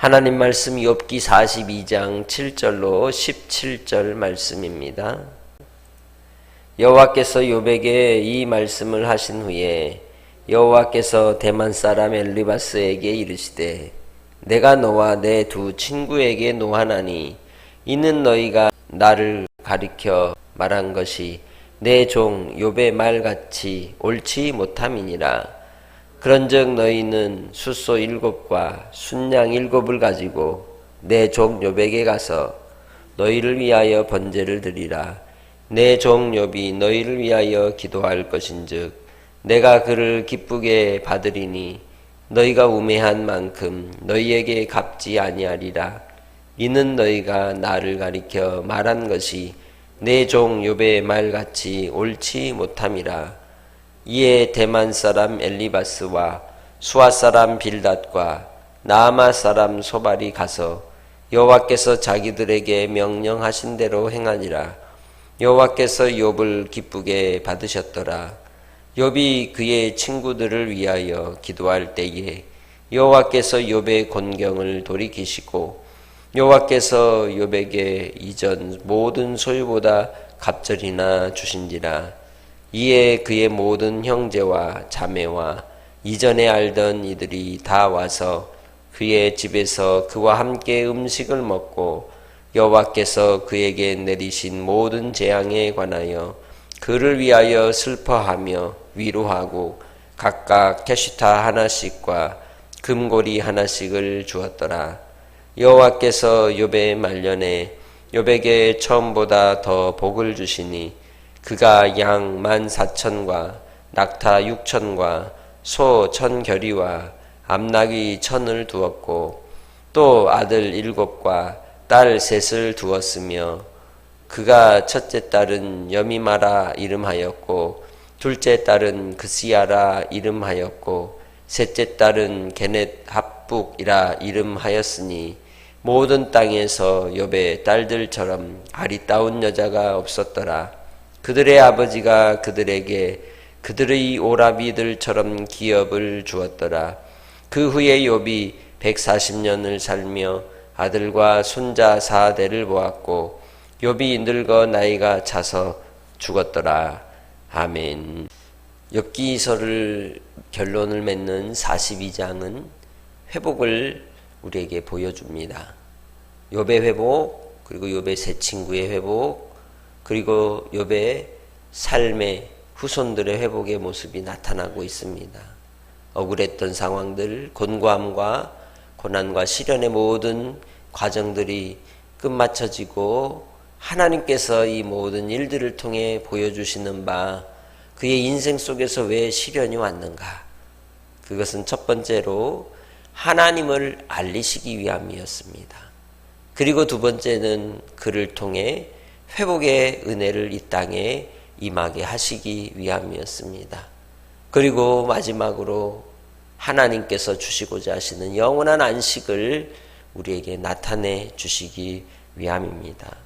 하나님 말씀 욥기 42장 7절로 17절 말씀입니다. 여호와께서 욥에게 이 말씀을 하신 후에 여호와께서 대만 사람 엘리바스에게 이르시되 내가 너와 내 두 친구에게 노하나니 이는 너희가 나를 가리켜 말한 것이 내 종 욥의 말같이 옳지 못함이니라 그런즉 너희는 숫소 일곱과 순양 일곱을 가지고 내종 욥에게 가서 너희를 위하여 번제를 드리라. 내종 욥이 너희를 위하여 기도할 것인즉 내가 그를 기쁘게 받으리니 너희가 우매한 만큼 너희에게 갚지 아니하리라. 이는 너희가 나를 가리켜 말한 것이 내종 욥의 말같이 옳지 못함이라 이에 대만 사람 엘리바스와 수아 사람 빌닷과 나아마 사람 소발이 가서 여호와께서 자기들에게 명령하신 대로 행하니라. 여호와께서 욥을 기쁘게 받으셨더라. 욥이 그의 친구들을 위하여 기도할 때에 여호와께서 욥의 곤경을 돌이키시고 여호와께서 욥에게 이전 모든 소유보다 갑절이나 주신지라 이에 그의 모든 형제와 자매와 이전에 알던 이들이 다 와서 그의 집에서 그와 함께 음식을 먹고 여호와께서 그에게 내리신 모든 재앙에 관하여 그를 위하여 슬퍼하며 위로하고 각각 캐시타 하나씩과 금고리 하나씩을 주었더라. 여호와께서 욥의 말년에 욥에게 처음보다 더 복을 주시니 그가 양 만 사천과 낙타 육천과 소 천결이와 암낙이 천을 두었고 또 아들 일곱과 딸 셋을 두었으며 그가 첫째 딸은 여미마라 이름하였고 둘째 딸은 그시야라 이름하였고 셋째 딸은 게넷 합북이라 이름하였으니 모든 땅에서 욥의 딸들처럼 아리따운 여자가 없었더라. 그들의 아버지가 그들에게 그들의 오라비들처럼 기업을 주었더라. 그 후에 욥이 140년을 살며 아들과 손자 사대를 보았고 욥이 늙어 나이가 차서 죽었더라. 아멘. 엽기서를 결론을 맺는 42장은 회복을 우리에게 보여줍니다. 욥의 회복 그리고 욥의 세 친구의 회복 그리고 욥의 삶의 후손들의 회복의 모습이 나타나고 있습니다. 억울했던 상황들, 곤고함과 고난과 시련의 모든 과정들이 끝마쳐지고 하나님께서 이 모든 일들을 통해 보여주시는 바 그의 인생 속에서 왜 시련이 왔는가? 그것은 첫 번째로 하나님을 알리시기 위함이었습니다. 그리고 두 번째는 그를 통해 회복의 은혜를 이 땅에 임하게 하시기 위함이었습니다. 그리고 마지막으로 하나님께서 주시고자 하시는 영원한 안식을 우리에게 나타내 주시기 위함입니다.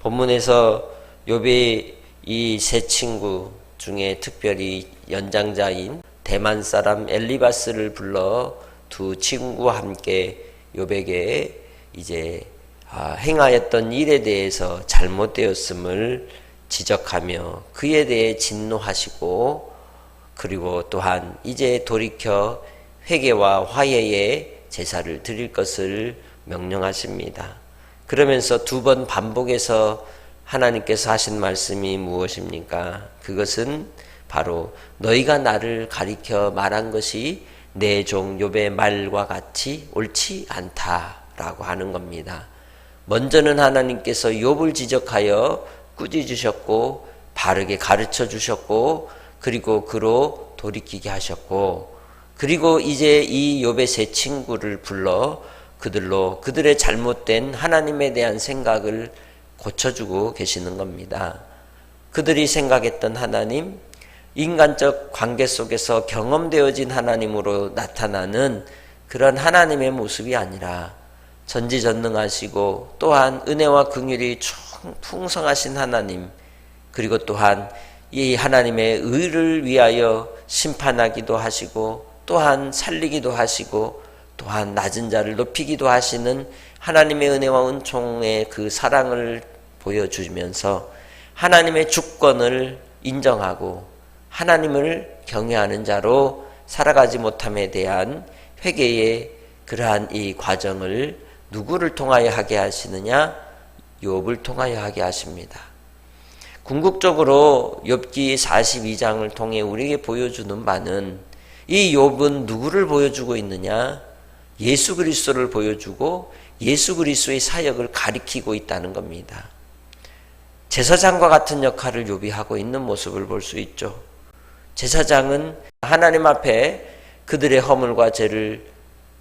본문에서 욥의 이세 친구 중에 특별히 연장자인 대만 사람 엘리바스를 불러 두 친구와 함께 욥에게 이제 아, 행하였던 일에 대해서 잘못되었음을 지적하며 그에 대해 진노하시고 그리고 또한 이제 돌이켜 회개와 화해의 제사를 드릴 것을 명령하십니다. 그러면서 두 번 반복해서 하나님께서 하신 말씀이 무엇입니까? 그것은 바로 너희가 나를 가리켜 말한 것이 내 종 욥의 말과 같이 옳지 않다라고 하는 겁니다. 먼저는 하나님께서 욥을 지적하여 꾸짖으셨고 바르게 가르쳐 주셨고 그리고 그로 돌이키게 하셨고 그리고 이제 이 욥의 세 친구를 불러 그들로 그들의 잘못된 하나님에 대한 생각을 고쳐주고 계시는 겁니다. 그들이 생각했던 하나님, 인간적 관계 속에서 경험되어진 하나님으로 나타나는 그런 하나님의 모습이 아니라 전지전능하시고 또한 은혜와 긍휼이 풍성하신 하나님 그리고 또한 이 하나님의 의를 위하여 심판하기도 하시고 또한 살리기도 하시고 또한 낮은 자를 높이기도 하시는 하나님의 은혜와 은총의 그 사랑을 보여주면서 하나님의 주권을 인정하고 하나님을 경외하는 자로 살아가지 못함에 대한 회개의 그러한 이 과정을 누구를 통하여 하게 하시느냐? 욥을 통하여 하게 하십니다. 궁극적으로 욥기 42장을 통해 우리에게 보여주는 바는 이 욥은 누구를 보여주고 있느냐? 예수 그리스도를 보여주고 예수 그리스도의 사역을 가리키고 있다는 겁니다. 제사장과 같은 역할을 욥이 하고 있는 모습을 볼 수 있죠. 제사장은 하나님 앞에 그들의 허물과 죄를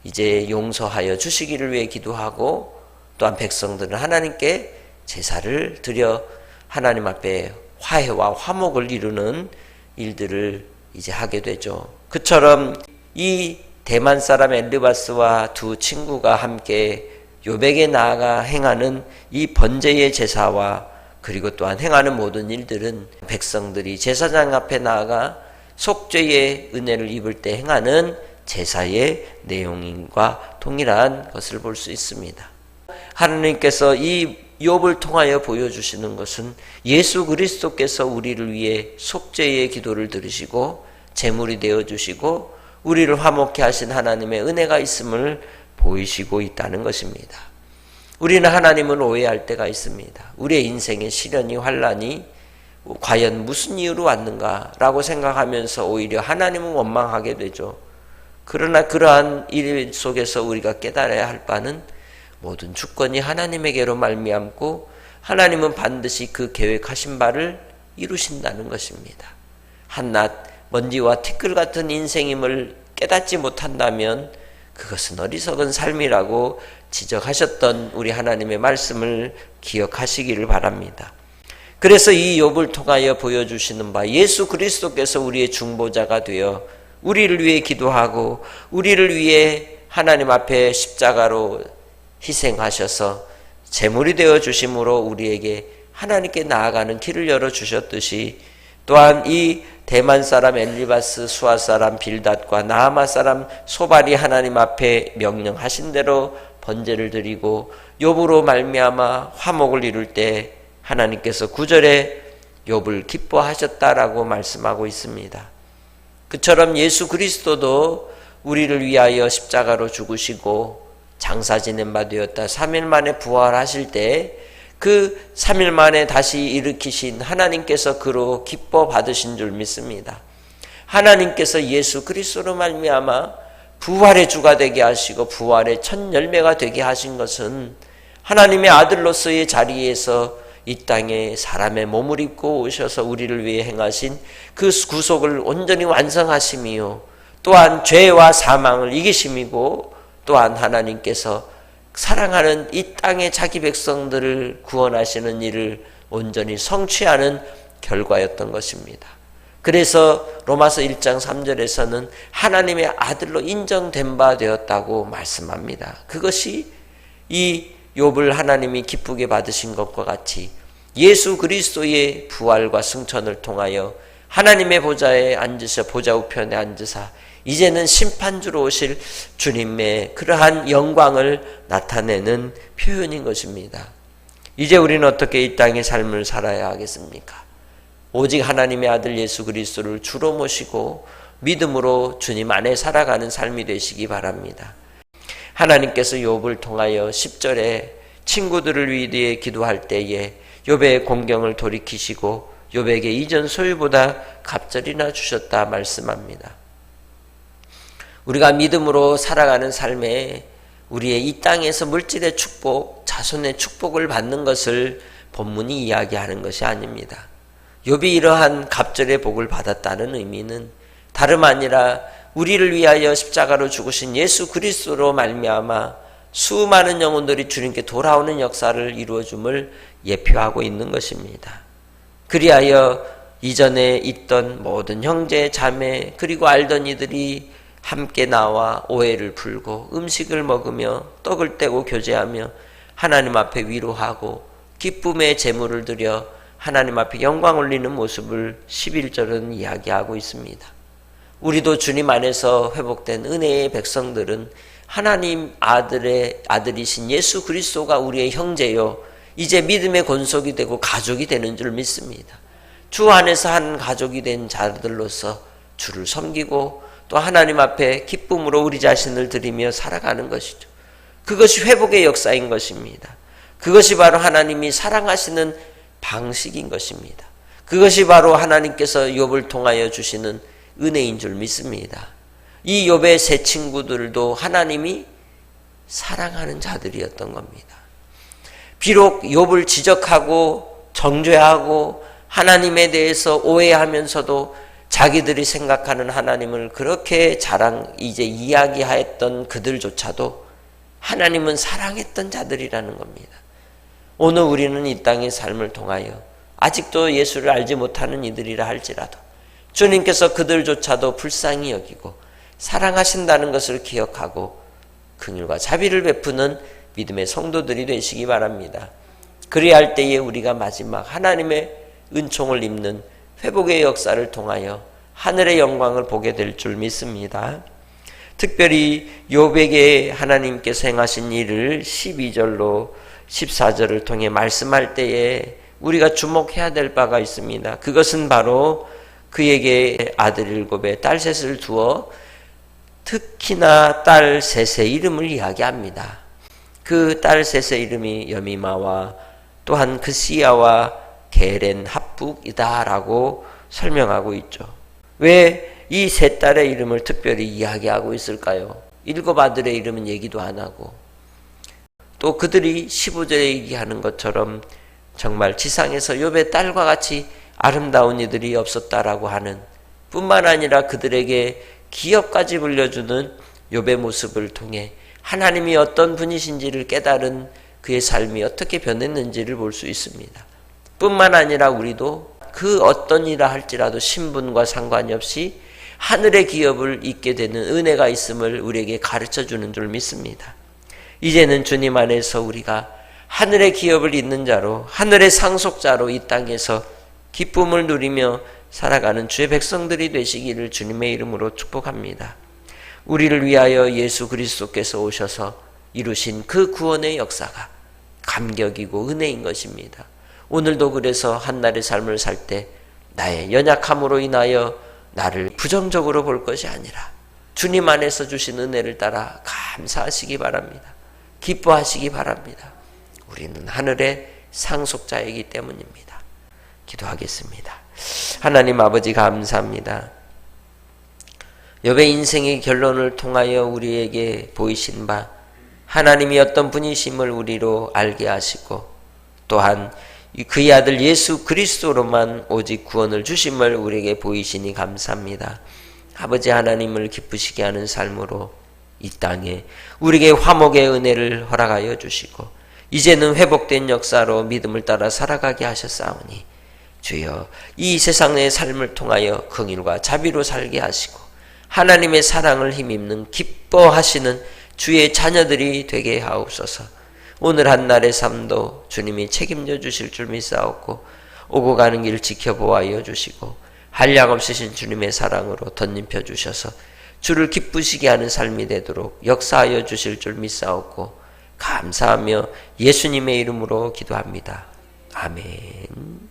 이제 용서하여 주시기를 위해 기도하고 또한 백성들은 하나님께 제사를 드려 하나님 앞에 화해와 화목을 이루는 일들을 이제 하게 되죠. 그처럼 이 대만 사람 엘르바스와 두 친구가 함께 요백에 나아가 행하는 이 번제의 제사와 그리고 또한 행하는 모든 일들은 백성들이 제사장 앞에 나아가 속죄의 은혜를 입을 때 행하는 제사의 내용과 동일한 것을 볼 수 있습니다. 하나님께서 이 욥을 통하여 보여주시는 것은 예수 그리스도께서 우리를 위해 속죄의 기도를 들으시고 제물이 되어 주시고 우리를 화목케 하신 하나님의 은혜가 있음을 보이시고 있다는 것입니다. 우리는 하나님을 오해할 때가 있습니다. 우리의 인생에 시련이 환란이 과연 무슨 이유로 왔는가라고 생각하면서 오히려 하나님을 원망하게 되죠. 그러나 그러한 일 속에서 우리가 깨달아야 할 바는 모든 주권이 하나님에게로 말미암고 하나님은 반드시 그 계획하신 바를 이루신다는 것입니다. 한낱 먼지와 티끌 같은 인생임을 깨닫지 못한다면 그것은 어리석은 삶이라고 지적하셨던 우리 하나님의 말씀을 기억하시기를 바랍니다. 그래서 이 욥을 통하여 보여주시는 바 예수 그리스도께서 우리의 중보자가 되어 우리를 위해 기도하고 우리를 위해 하나님 앞에 십자가로 희생하셔서 제물이 되어 주심으로 우리에게 하나님께 나아가는 길을 열어 주셨듯이 또한 이 대만 사람 엘리바스 수아 사람 빌닷과 나하마 사람 소발이 하나님 앞에 명령하신 대로 번제를 드리고 욥으로 말미암아 화목을 이룰 때 하나님께서 구절에 욥을 기뻐하셨다라고 말씀하고 있습니다. 그처럼 예수 그리스도도 우리를 위하여 십자가로 죽으시고 장사 지낸 바 되었다. 3일 만에 부활하실 때 그 3일 만에 다시 일으키신 하나님께서 그로 기뻐 받으신 줄 믿습니다. 하나님께서 예수 그리스도로 말미암아 부활의 주가 되게 하시고 부활의 첫 열매가 되게 하신 것은 하나님의 아들로서의 자리에서 이 땅에 사람의 몸을 입고 오셔서 우리를 위해 행하신 그 구속을 온전히 완성하심이요. 또한 죄와 사망을 이기심이고 또한 하나님께서 사랑하는 이 땅의 자기 백성들을 구원하시는 일을 온전히 성취하는 결과였던 것입니다. 그래서 로마서 1장 3절에서는 하나님의 아들로 인정된 바 되었다고 말씀합니다. 그것이 이 욥을 하나님이 기쁘게 받으신 것과 같이 예수 그리스도의 부활과 승천을 통하여 하나님의 보좌에 앉으셔 보좌 우편에 앉으사 이제는 심판주로 오실 주님의 그러한 영광을 나타내는 표현인 것입니다. 이제 우리는 어떻게 이 땅의 삶을 살아야 하겠습니까? 오직 하나님의 아들 예수 그리스도를 주로 모시고 믿음으로 주님 안에 살아가는 삶이 되시기 바랍니다. 하나님께서 욥을 통하여 10절에 친구들을 위해 기도할 때에 욥의 공경을 돌이키시고 욥에게 이전 소유보다 갑절이나 주셨다 말씀합니다. 우리가 믿음으로 살아가는 삶에 우리의 이 땅에서 물질의 축복, 자손의 축복을 받는 것을 본문이 이야기하는 것이 아닙니다. 욥이 이러한 갑절의 복을 받았다는 의미는 다름 아니라 우리를 위하여 십자가로 죽으신 예수 그리스도로 말미암아 수많은 영혼들이 주님께 돌아오는 역사를 이루어 줌을 예표하고 있는 것입니다. 그리하여 이전에 있던 모든 형제, 자매, 그리고 알던 이들이 함께 나와 오해를 풀고 음식을 먹으며 떡을 떼고 교제하며 하나님 앞에 위로하고 기쁨의 제물을 드려 하나님 앞에 영광 올리는 모습을 11절은 이야기하고 있습니다. 우리도 주님 안에서 회복된 은혜의 백성들은 하나님 아들의 아들이신 예수 그리스도가 우리의 형제요 이제 믿음의 권속이 되고 가족이 되는 줄 믿습니다. 주 안에서 한 가족이 된 자들로서 주를 섬기고 또 하나님 앞에 기쁨으로 우리 자신을 드리며 살아가는 것이죠. 그것이 회복의 역사인 것입니다. 그것이 바로 하나님이 사랑하시는 방식인 것입니다. 그것이 바로 하나님께서 욥을 통하여 주시는 은혜인 줄 믿습니다. 이 욥의 세 친구들도 하나님이 사랑하는 자들이었던 겁니다. 비록 욥을 지적하고 정죄하고 하나님에 대해서 오해하면서도 자기들이 생각하는 하나님을 그렇게 자랑 이제 이야기하였던 그들조차도 하나님은 사랑했던 자들이라는 겁니다. 오늘 우리는 이 땅의 삶을 통하여 아직도 예수를 알지 못하는 이들이라 할지라도 주님께서 그들조차도 불쌍히 여기고 사랑하신다는 것을 기억하고 긍휼과 자비를 베푸는 믿음의 성도들이 되시기 바랍니다. 그리할 때에 우리가 마지막 하나님의 은총을 입는 회복의 역사를 통하여 하늘의 영광을 보게 될 줄 믿습니다. 특별히 요백에 하나님께서 행하신 일을 12절로 14절을 통해 말씀할 때에 우리가 주목해야 될 바가 있습니다. 그것은 바로 그에게 아들 일곱에 딸 셋을 두어 특히나 딸 셋의 이름을 이야기합니다. 그 딸 셋의 이름이 여미마와 또한 그 시야와 게렌 합북이다라고 설명하고 있죠. 왜 이 세 딸의 이름을 특별히 이야기하고 있을까요? 일곱 아들의 이름은 얘기도 안 하고 또 그들이 15절에 얘기하는 것처럼 정말 지상에서 욥의 딸과 같이 아름다운 이들이 없었다라고 하는 뿐만 아니라 그들에게 기업까지 물려주는 욥의 모습을 통해 하나님이 어떤 분이신지를 깨달은 그의 삶이 어떻게 변했는지를 볼 수 있습니다. 뿐만 아니라 우리도 그 어떤 일을 할지라도 신분과 상관이 없이 하늘의 기업을 잊게 되는 은혜가 있음을 우리에게 가르쳐 주는 줄 믿습니다. 이제는 주님 안에서 우리가 하늘의 기업을 잇는 자로 하늘의 상속자로 이 땅에서 기쁨을 누리며 살아가는 주의 백성들이 되시기를 주님의 이름으로 축복합니다. 우리를 위하여 예수 그리스도께서 오셔서 이루신 그 구원의 역사가 감격이고 은혜인 것입니다. 오늘도 그래서 한날의 삶을 살 때 나의 연약함으로 인하여 나를 부정적으로 볼 것이 아니라 주님 안에서 주신 은혜를 따라 감사하시기 바랍니다. 기뻐하시기 바랍니다. 우리는 하늘의 상속자이기 때문입니다. 기도하겠습니다. 하나님 아버지 감사합니다. 여배 인생의 결론을 통하여 우리에게 보이신 바 하나님이 어떤 분이심을 우리로 알게 하시고 또한 그의 아들 예수 그리스도로만 오직 구원을 주심을 우리에게 보이시니 감사합니다. 아버지 하나님을 기쁘시게 하는 삶으로 이 땅에 우리에게 화목의 은혜를 허락하여 주시고 이제는 회복된 역사로 믿음을 따라 살아가게 하셨사오니 주여 이 세상의 삶을 통하여 긍일과 자비로 살게 하시고 하나님의 사랑을 힘입는 기뻐하시는 주의 자녀들이 되게 하옵소서. 오늘 한 날의 삶도 주님이 책임져 주실 줄 믿사옵고 오고 가는 길 지켜보아여 주시고 한량 없으신 주님의 사랑으로 덧입혀 주셔서 주를 기쁘시게 하는 삶이 되도록 역사하여 주실 줄 믿사옵고 감사하며 예수님의 이름으로 기도합니다. 아멘.